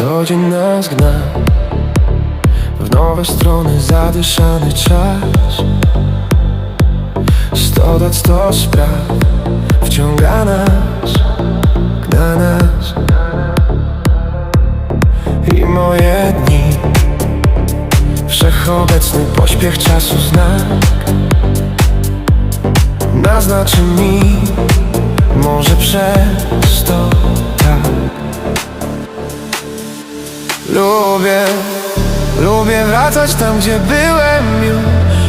Co dzień nas gna. W nowe strony zadyszany czas. Sto dat, sto spraw Wciąga nas. Gna nas. I moje dni. Wszechobecny pośpiech czasu znak. Naznaczy mi Może przez to Lubię, lubię wracać tam, gdzie byłem już.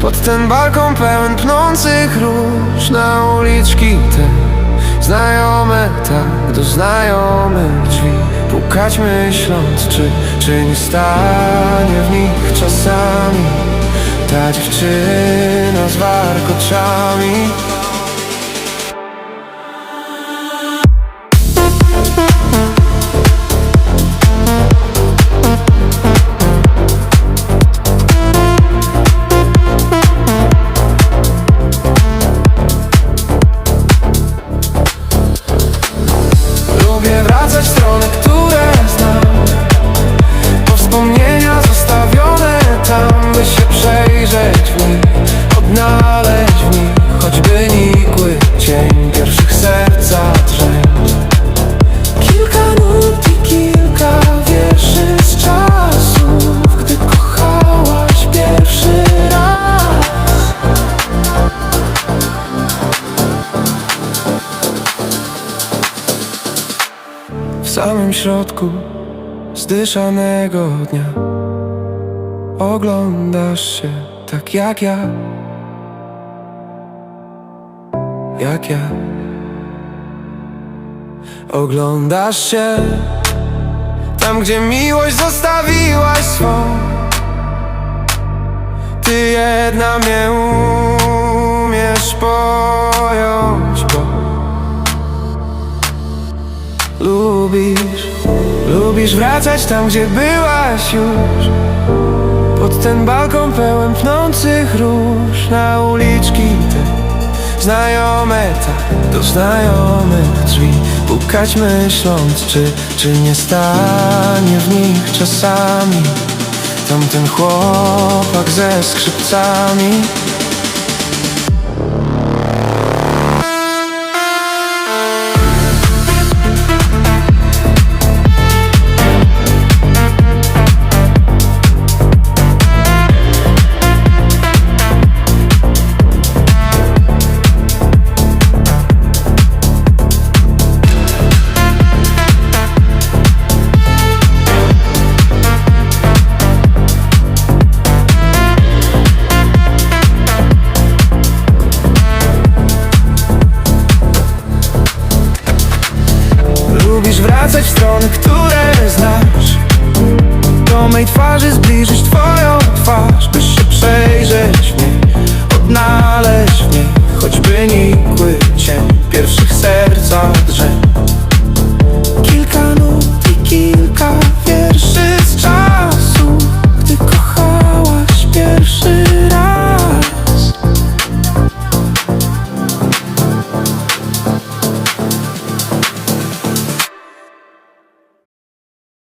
Pod ten balkon pełen pnących róż. Na uliczki te znajome tak do znajomych drzwi. Pukać myśląc, czy, czy nie stanie w nich czasami Ta dziewczyna z warkoczami samym środku zdyszanego dnia. Oglądasz się tak jak ja. Jak ja. Oglądasz się Tam gdzie miłość zostawiłaś swą. Ty jedna mnie umiesz wracać tam, gdzie byłaś już? Pod ten balkon pełen pnących róż. Na uliczki te znajome tak do znajomych drzwi. Pukać myśląc, czy, czy nie stanie w nich czasami Tamten chłopak ze skrzypcami many.